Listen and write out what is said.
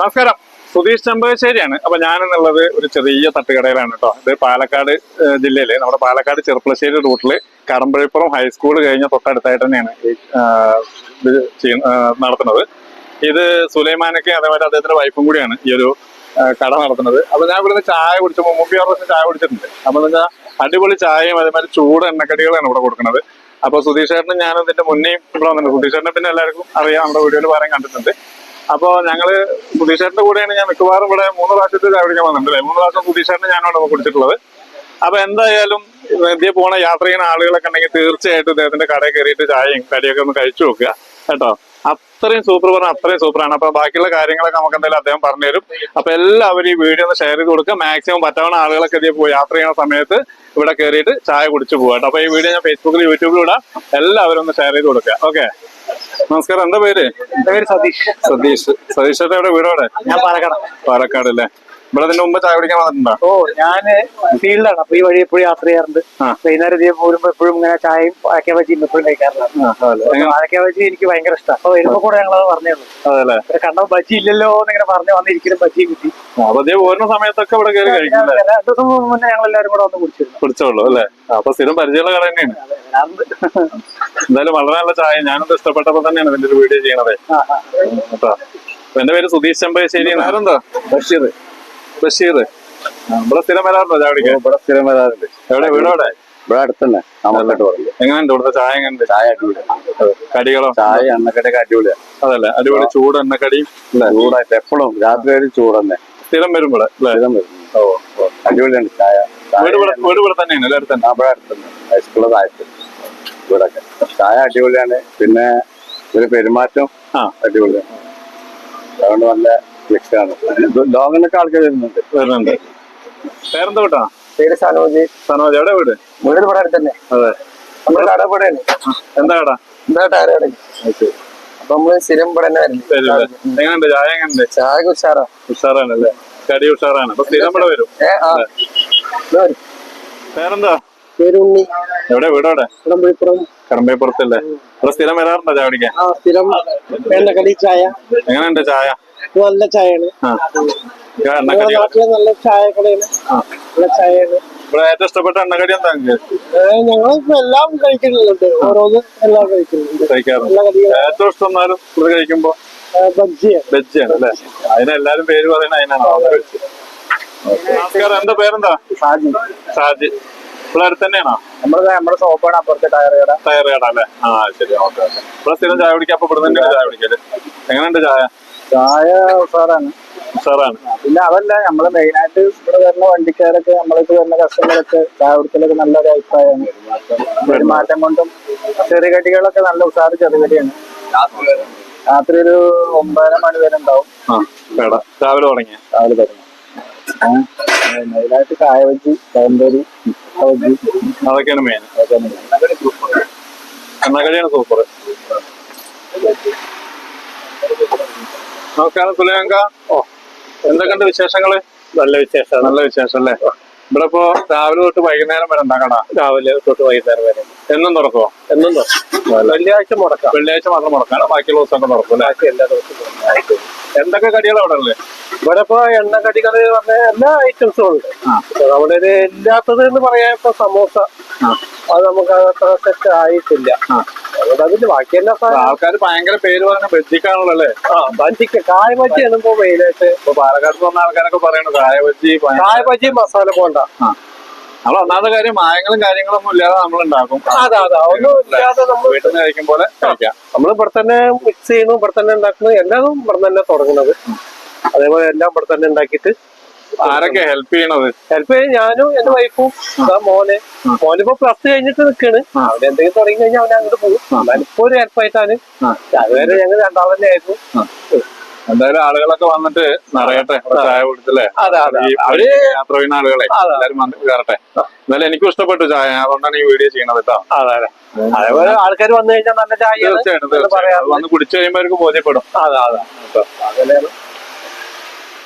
നമസ്കാരം. സുധീഷ് ചെമ്പകശ്ശേരിയാണ്. അപ്പൊ ഞാനെന്നുള്ളത് ഒരു ചെറിയ തട്ടുകടയിലാണ് കേട്ടോ ഇത് പാലക്കാട് ജില്ലയിലെ. നമ്മുടെ പാലക്കാട് ചെറുപ്പളശ്ശേരി റൂട്ടിൽ കടമ്പഴിപ്പുറം ഹൈസ്കൂൾ കഴിഞ്ഞ തൊട്ടടുത്തായിട്ട് തന്നെയാണ് നടത്തുന്നത്. ഇത് സുലൈമാനൊക്കെ അതേപോലെ അദ്ദേഹത്തിന്റെ വൈഫും കൂടിയാണ് ഈ ഒരു കട നടത്തുന്നത്. അപ്പൊ ഞാൻ ഇവിടുന്ന് ചായ കുടിച്ചപ്പോൾ മുമ്പ് പ്രാവശ്യം ചായ കുടിച്ചിട്ടുണ്ട്. അപ്പൊ എന്താ അടിപൊളി ചായയും അതേമാതിരി ചൂട് എണ്ണക്കടികളാണ് ഇവിടെ കൊടുക്കുന്നത്. അപ്പൊ സുധീഷ് ചേട്ടനും ഞാനും ഇതിന്റെ മുന്നേ ഇവിടെ വന്നിട്ടുണ്ട്. സുധീഷ് ചേട്ടനെ പിന്നെ എല്ലാവർക്കും അറിയാം. നമ്മുടെ വീഡിയോയിൽ പറയാൻ കണ്ടിട്ടുണ്ട്. അപ്പൊ ഞങ്ങൾ സുധീഷേട്ടന്റെ കൂടെയാണ് ഞാൻ മിക്കവാറും ഇവിടെ മൂന്ന് പ്രാവശ്യത്തെ ചായ കുടിക്കാൻ വന്നിട്ടുണ്ട്? മൂന്ന് പ്രാവശ്യം സുധീഷേട്ടനെ ഞാനാണ് കുടിച്ചിട്ടുള്ളത്. അപ്പൊ എന്തായാലും ഇന്ത്യ പോണ യാത്ര ചെയ്യുന്ന ആളുകളൊക്കെ ഉണ്ടെങ്കിൽ തീർച്ചയായിട്ടും ഇദ്ദേഹത്തിന്റെ കടയിൽ കയറിയിട്ട് ചായയും കടിയൊക്കെ ഒന്ന് കഴിച്ചു നോക്കുക. കേട്ടോ? അത്രയും സൂപ്പർ പറഞ്ഞാൽ അത്രയും ആണ്. അപ്പൊ ബാക്കിയുള്ള കാര്യങ്ങളൊക്കെ നമുക്ക് എന്തായാലും അദ്ദേഹം പറഞ്ഞുതരും അപ്പൊ എല്ലാവരും ഈ വീഡിയോ ഒന്ന് ഷെയർ ചെയ്ത് കൊടുക്കുക. മാക്സിമം പറ്റാവുന്ന ആളുകളൊക്കെ ഇതിൽ പോയി യാത്ര ചെയ്യുന്ന സമയത്ത് ഇവിടെ കയറിയിട്ട് ചായ കുടിച്ചു പോകാം അപ്പൊ ഈ വീഡിയോ ഞാൻ ഫേസ്ബുക്കിൽ യൂട്യൂബിലും ഇടാം. എല്ലാവരും ഒന്ന് ഷെയർ ചെയ്ത് കൊടുക്കുക. ഓക്കെ നമസ്കാരം. എന്താ പേര്? പേര് സതീഷ്. സതീഷ്. സതീഷ് എവിടെ വീടോടെ ഞാൻ പാലക്കാട്. പാലക്കാട് അല്ലേ? ഇവിടെ ഇതിന്റെ മുമ്പ് ചായ കുടിക്കാൻ വന്നിട്ടുണ്ടോ? ഓ ഞാൻ ഫീൽഡാണ്. അപ്പൊ ഈ വഴി എപ്പോഴും യാത്ര ചെയ്യാറുണ്ട്. വൈകുന്നേരം ഇതേ പോരുമ്പോ എപ്പോഴും ഇങ്ങനെ ചായയും വാഴക്ക ബജിയും എപ്പോഴും കഴിക്കാറുണ്ട് വാഴക്ക ബജി എനിക്ക് ഭയങ്കര ഇഷ്ടം. അപ്പൊ വരുമ്പോ കൂടെ ഞങ്ങൾ പറഞ്ഞു അതല്ലേ? ഇവരെ കണ്ട ബജി ഇല്ലല്ലോ എന്നിങ്ങനെ പറഞ്ഞു വന്നിരിക്കലും ബജിയും കിട്ടി. പോരുന്ന സമയത്തൊക്കെ ഇവിടെ കയറി കഴിക്കും അല്ലേ? രണ്ടു ദിവസം മുന്നേ ഞങ്ങൾ എല്ലാവരും കൂടെ വന്ന് കുടിച്ചിരുന്നു. കുടിച്ചോളൂ അല്ലേ? അപ്പൊ സ്ഥിരം പരിചയമുള്ള കട തന്നെയാണ്. എന്തായാലും വളരെ നല്ല ചായ. ഞാനത് ഇഷ്ടപ്പെട്ടപ്പോ തന്നെയാണ് ഇതിന്റെ ഒരു വീഡിയോ ചെയ്യണത്. കേട്ടോ. എന്റെ പേര് സുധീഷ് ചെമ്പശ്ശേരി ആരെന്താ ബഷീർ. ബഷീർ. ഇവിടെ സ്ഥിരം വരാറുണ്ടോ ചാവടിക്ക് ഇവിടെ സ്ഥിരം വരാറുണ്ട്. എവിടെ? വീടോടെ ഇവിടെ അടുത്തന്നെ എങ്ങനെയുണ്ട് ഇവിടുത്തെ ചായ എങ്ങനെയുണ്ട്? ചായ അടിപൊളി കടികളോ? ചായ എണ്ണക്കടിയൊക്കെ അടിപൊളിയാ. അതല്ല അടിപൊളി ചൂട് എണ്ണക്കടിയും ചൂടായിട്ട് എപ്പോഴും രാത്രി ഒരു ചൂട് തന്നെ. സ്ഥിരം വരും ഇവിടെ അല്ലേ? സ്ഥിരം വരും. അടിപൊളിയാണ് ചായ. വീട് ഇവിടെ വീട് ഇവിടെ തന്നെയാണ് എല്ലാവരും തന്നെ? ആ, ഇവിടെ അടുത്തുണ്ട് ഹൈസ്കൂളിൽ താഴത്ത്. ഇവിടൊക്കെ. ചായ അടിപൊളിയാണ്. പിന്നെ ഒരു പെരുമാറ്റം ആ. അടിപൊളിയാണ്. അതുകൊണ്ട് നല്ല ലക്ഷ്യമാണ് ലോകനൊക്കെ ആൾക്കാർ വരുന്നുണ്ട്. വരുന്നുണ്ട്. പേരെന്താ വീട്ടാ പേര് സനോജി. സനോജ്. എവിടെ വീട്? വീട് ഇവിടെ അടുത്തന്നെ. അതെ. നമ്മുടെ കട ഇവിടെയാണ്. എന്താ കട? എന്താ കട അപ്പൊ നമ്മൾ സ്ഥിരം ഇവിടെ തന്നെ വരില്ലേ എങ്ങനെയുണ്ട്? ചായ എങ്ങനെയുണ്ട്? ചായ ഉഷാറാ. ഉഷാറാണ് അല്ലേ? കടി ഉഷാറാണ്. അപ്പൊ സ്ഥിരം ഇവിടെ വരും. വേറെന്താ വരും. പേരെന്താ? പേര് ഉണ്ണി എവിടെ വീട് എവിടെ കുടമ്പഴിപ്പുറം. കടമ്പേപ്പുറത്തല്ലേ ഇവിടെ സ്ഥിരം വരാറുണ്ടോ ചായ കുടിക്കാൻ ആ സ്ഥിരം എണ്ണക്കടി ചായ. എങ്ങനെയുണ്ട് ചായ? നല്ല ചായയാണ്. ഞങ്ങളുടെ എണ്ണക്കടി നാട്ടിലെ നല്ല ചായ കടയാണ് നല്ല ചായയാണ്. ഇവിടെ ഏറ്റവും ഇഷ്ടപ്പെട്ട എണ്ണക്കടി എന്താ നിങ്ങൾക്ക്? ഞങ്ങൾ എല്ലാം കഴിക്കുന്നുണ്ട് ഓരോന്ന് എല്ലാം കഴിക്കുന്നുണ്ട് കഴിക്കാറുണ്ട്. എല്ലാ കടികളും ഏറ്റവും ഇഷ്ടം എന്നാലും ഇവിടെ കഴിക്കുമ്പോ? ബജ്ജിയാണ്. വെജാണ് അല്ലേ? അതിനെല്ലാരും പേര് പറയുന്നത് അതിനാണ്. നമസ്കാരം. എന്താ പേരെന്താ? ഷാജി. ഷാജി. അടുത്ത് തന്നെയാണോ? നമ്മുടെ നമ്മുടെ ഷോപ്പാണ് അപ്പുറത്തെ ടയർ കട. ടയർ കട അല്ലേ? ആ ശരി ഓക്കെ ഓക്കെ. ഇവിടെ സ്ഥിരം ചായ കുടിക്കുക അപ്പൊ ഇവിടെ തന്നെയാണ് ചായ കുടിക്കൽ. എങ്ങനെയുണ്ട് ചായ? ചായ ഉഷാറാണ്. ഉഷാറാണ്. പിന്നെ അതല്ല നമ്മൾ മെയിനായിട്ട് ഇവിടെ വരുന്ന വണ്ടിക്കാരൊക്കെ നമ്മൾക്ക് വരുന്ന കസ്റ്റമറൊക്കെ ചായ കുടിക്കലൊക്കെ നല്ലൊരു അഭിപ്രായമാണ്. മാറ്റം കൊണ്ടും ചെറുകടികളൊക്കെ നല്ല ഉഷാറ് ചെറുകടിയാണ് രാത്രി ഒരു ഒമ്പതര മണി വരെ ഉണ്ടാവും. രാവിലെ തുടങ്ങി രാവിലെ തുടങ്ങി. മെയിനായിട്ട് കായ വെച്ച് അതൊക്കെയാണ് മെയിൻ എണ്ണക്കടിയാണ് സൂപ്പർ നമസ്കാരം സുലേഖ ഓ എന്തൊക്കെയുണ്ട് വിശേഷങ്ങൾ? നല്ല വിശേഷം. നല്ല വിശേഷം അല്ലേ ഇവിടെ ഇപ്പോ രാവിലെ തൊട്ട് വൈകുന്നേരം വരെ ഉണ്ടാ കട രാവിലെ തൊട്ട് വൈകുന്നേരം വരെ. എന്നും തുറക്കോ എന്നും തുറക്കും. വെള്ളിയാഴ്ച മുടക്കാം. വെള്ളിയാഴ്ച മാത്രം മുടക്കാണ് ബാക്കിയുള്ള ദിവസം തുറക്കും അല്ലേ? ബാക്കി എല്ലാ ദിവസവും എന്തൊക്കെ കടികളാണ് അവിടെ ഉള്ളത്? ഇവിടെ ഇപ്പൊ എണ്ണക്കടികൾ പറഞ്ഞ എല്ലാ ഐറ്റംസും ഉണ്ട്. നമ്മുടെ ഇത് ഇല്ലാത്തത് എന്ന് പറയാൻ ഇപ്പൊ സമോസ. അത് നമുക്ക് അത്ര സെറ്റ് ആയിട്ടില്ല. അതുകൊണ്ട് അതിന്റെ ബാക്കി എല്ലാ ആൾക്കാർ ഭയങ്കര പേര് പറഞ്ഞ ബജ്ജിക്കാണല്ലോ അല്ലേ? ആ ബജിക്ക് കായ ബജിയാണ് ഇപ്പൊ മെയിനായിട്ട് ഇപ്പൊ പാലക്കാട് വന്ന ആൾക്കാരൊക്കെ പറയണത് കായ ബജ്ജി കായ ബജി മസാല പോണ്ട. നമ്മൾ ഒന്നാമത്തെ കാര്യം മായങ്ങളും കാര്യങ്ങളൊന്നും ഇല്ലാതെ നമ്മൾ ഉണ്ടാക്കും. അതെ അതെ ഒന്നും ഇല്ലാതെ നമ്മൾ വീട്ടിൽ നിന്ന് കഴിക്കും. പോലെ കഴിക്കാം നമ്മൾ ഇവിടെ തന്നെ മിക്സ് ചെയ്യുന്നു ഇവിടെ തന്നെ ഉണ്ടാക്കുന്നു. എല്ലാതും ഇവിടെ തന്നെ തുടങ്ങുന്നത്. അതേപോലെ എല്ലാം ഇവിടെ തന്നെ ഉണ്ടാക്കിയിട്ട് ആരൊക്കെ ഹെൽപ്പ് ചെയ്യണത്? ഹെൽപ്പ് ചെയ്യാൻ ഞാനും എന്റെ വൈഫും മോനെ. മോനിപ്പോ പ്ലസ് കഴിഞ്ഞിട്ട് നിക്കാണ്. അവിടെ എന്തെങ്കിലും തുടങ്ങി കഴിഞ്ഞാൽ അവൻ അങ്ങോട്ട് പോകും. എന്നാലും ഇപ്പൊ ഒരു ഹെൽപ്പായിട്ടാണ്. അതുവരെ ഞങ്ങൾ രണ്ടാളന്നെ ആയിരുന്നു. എന്തായാലും ആളുകളൊക്കെ വന്നിട്ട് നിറയട്ടെ ചായ കുടിച്ചല്ലേ? അവർ യാത്ര ചെയ്യുന്ന ആളുകളെ. എല്ലാരും വന്നിട്ട് കയറട്ടെ. എന്നാലും എനിക്കും ഇഷ്ടപ്പെട്ടു ചായ. അതുകൊണ്ടാണ് ഈ വീഡിയോ ചെയ്യണത് കേട്ടോ. അതെ അതെ. അതേപോലെ ആൾക്കാർ വന്നു കഴിഞ്ഞാൽ നല്ല ചായ തീർച്ചയായിട്ടും തീർച്ചയായിട്ടും. വന്ന് കുടിച്ചു കഴിയുമ്പോൾ അവർക്ക് ബോധ്യപ്പെടും. അതെ അതെ.